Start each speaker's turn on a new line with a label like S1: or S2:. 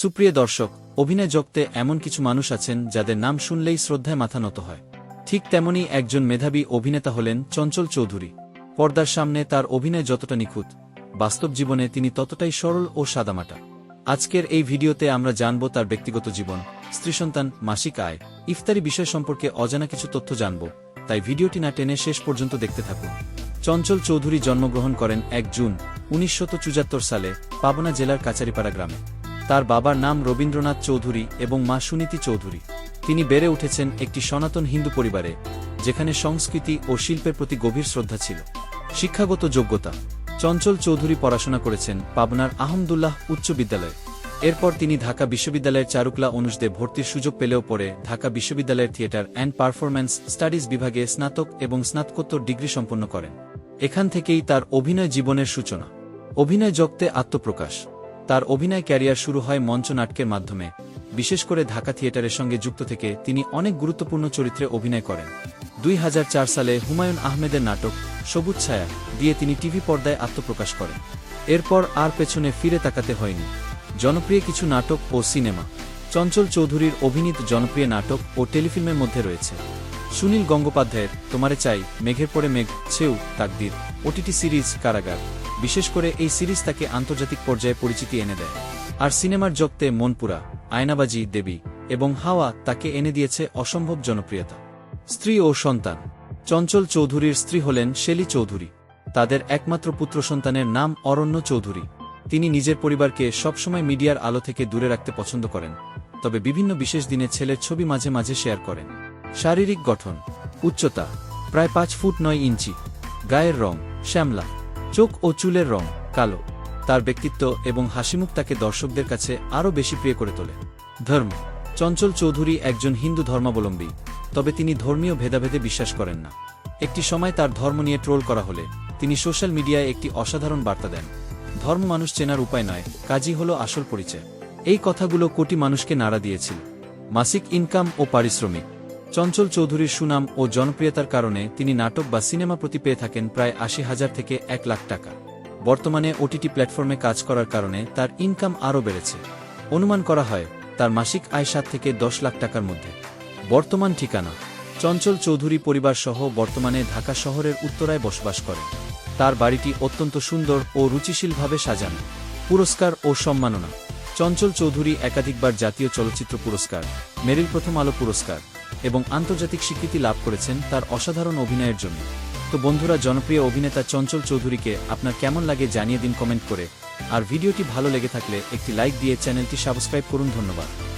S1: সুপ্রিয় দর্শক, অভিনয় জগতে এমন কিছু মানুষ আছেন যাদের নাম শুনলেই শ্রদ্ধায় মাথা নত হয়। ঠিক তেমনি একজন মেধাবী অভিনেতা হলেন চঞ্চল চৌধুরী। পর্দার সামনে তার অভিনয় যতটা নিখুঁত, বাস্তব জীবনে তিনি ততটাই সরল ও সাদামাটা। আজকের এই ভিডিওতে আমরা জানব তার ব্যক্তিগত জীবন স্ত্রী সন্তান মাসিক আয়, ইফতারি বিষয় সম্পর্কে অজানা কিছু তথ্য জানব, তাই ভিডিওটি না টেনে শেষ পর্যন্ত দেখতে থাকুন। চঞ্চল চৌধুরী জন্মগ্রহণ করেন এক জুন উনিশশত সালে পাবনা জেলার কাচারিপাড়া গ্রামে। তার বাবার নাম রবীন্দ্রনাথ চৌধুরী এবং মা সুনীতি চৌধুরী। তিনি বেড়ে উঠেছেন একটি সনাতন হিন্দু পরিবারে, যেখানে সংস্কৃতি ও শিল্পের প্রতি গভীর শ্রদ্ধা ছিল। শিক্ষাগত যোগ্যতা। চঞ্চল চৌধুরী পড়াশোনা করেছেন পাবনার আহমদুল্লাহ উচ্চ বিদ্যালয়ে। এরপর তিনি ঢাকা বিশ্ববিদ্যালয়ের চারুকলা অনুষদে ভর্তির সুযোগ পেলেও পরে ঢাকা বিশ্ববিদ্যালয়ের থিয়েটার অ্যান্ড পারফরম্যান্স স্টাডিজ বিভাগে স্নাতক এবং স্নাতকোত্তর ডিগ্রি সম্পন্ন করেন। এখান থেকেই তার অভিনয় জীবনের সূচনা। অভিনয় জগতে আত্মপ্রকাশ। তার অভিনয় ক্যারিয়ার শুরু হয় মঞ্চ নাটকের মাধ্যমে। বিশেষ করে ঢাকা থিয়েটারের সঙ্গে যুক্ত থেকে তিনি অনেক গুরুত্বপূর্ণ চরিত্রে অভিনয় করেন। দুই সালে হুমায়ুন আহমেদের নাটক সবুজ ছায়া দিয়ে তিনি টিভি পর্দায় আত্মপ্রকাশ করেন। এরপর আর পেছনে ফিরে তাকাতে হয়নি। জনপ্রিয় কিছু নাটক ও সিনেমা। চঞ্চল চৌধুরীর অভিনীত জনপ্রিয় নাটক ও টেলিফিল্মের মধ্যে রয়েছে। সুনীল গঙ্গোপাধ্যায়ের তোমারে চাই, মেঘের পরে মেঘ, ছেউ, তাকদির, ওটিটি সিরিজ, কারাগার। বিশেষ করে এই সিরিজ তাকে আন্তর্জাতিক পর্যায়ে পরিচিতি এনে দেয়। আর সিনেমার জগতে মনপুরা, আয়নাবাজি, দেবী এবং হাওয়া তাকে এনে দিয়েছে অসম্ভব জনপ্রিয়তা। স্ত্রী ও সন্তান। চঞ্চল চৌধুরীর স্ত্রী হলেন শেলি চৌধুরী। তাদের একমাত্র পুত্র সন্তানের নাম অরণ্য চৌধুরী। তিনি নিজের পরিবারকে সবসময় মিডিয়ার আলো থেকে দূরে রাখতে পছন্দ করেন, তবে বিভিন্ন বিশেষ দিনে ছেলের ছবি মাঝে মাঝে শেয়ার করেন। শারীরিক গঠন। উচ্চতা। প্রায় পাঁচ ফুট নয় ইঞ্চি। গায়ের রং। শ্যামলা। চোখ ও চুলের রং কালো। তার ব্যক্তিত্ব এবং হাসিমুখ তাকে দর্শকদের কাছে আরও বেশি প্রিয় করে তোলে। ধর্ম। চঞ্চল চৌধুরী একজন হিন্দু ধর্মাবলম্বী, তবে তিনি ধর্মীয় ভেদাভেদে বিশ্বাস করেন না। একটি সময় তার ধর্ম নিয়ে ট্রোল করা হলে তিনি সোশ্যাল মিডিয়ায় একটি অসাধারণ বার্তা দেন। ধর্ম মানুষ চেনার উপায় নয়, কাজই হল আসল পরিচয়। এই কথাগুলো কোটি মানুষকে নাড়া দিয়েছিল। মাসিক ইনকাম ও পারিশ্রমিক। চঞ্চল চৌধুরীর সুনাম ও জনপ্রিয়তার কারণে তিনি নাটক বা সিনেমা প্রতি পেয়ে থাকেন প্রায় আশি হাজার থেকে এক লাখ টাকা। বর্তমানে ওটিটি প্ল্যাটফর্মে কাজ করার কারণে তার ইনকাম আরও বেড়েছে। অনুমান করা হয়, তার মাসিক আয় সাত থেকে দশ লাখ টাকার মধ্যে। বর্তমান ঠিকানা, চঞ্চল চৌধুরী পরিবার সহ বর্তমানে ঢাকা শহরের উত্তরায় বসবাস করে তার বাড়িটি অত্যন্ত সুন্দর ও রুচিশীলভাবে সাজানো। পুরস্কার ও সম্মাননা, চঞ্চল চৌধুরী একাধিকবার জাতীয় চলচ্চিত্র পুরস্কার, মেরিল প্রথম আলো পুরস্কার। এবং আন্তর্জাতিক স্বীকৃতি লাভ করেছেন তার অসাধারণ অভিনয়ের জন্য। তো বন্ধুরা, জনপ্রিয় অভিনেতা চঞ্চল চৌধুরীকে আপনার কেমন লাগে জানিয়ে দিন কমেন্ট করে। আর ভিডিওটি ভালো লেগে থাকলে একটি লাইক দিয়ে চ্যানেলটি সাবস্ক্রাইব করুন, ধন্যবাদ।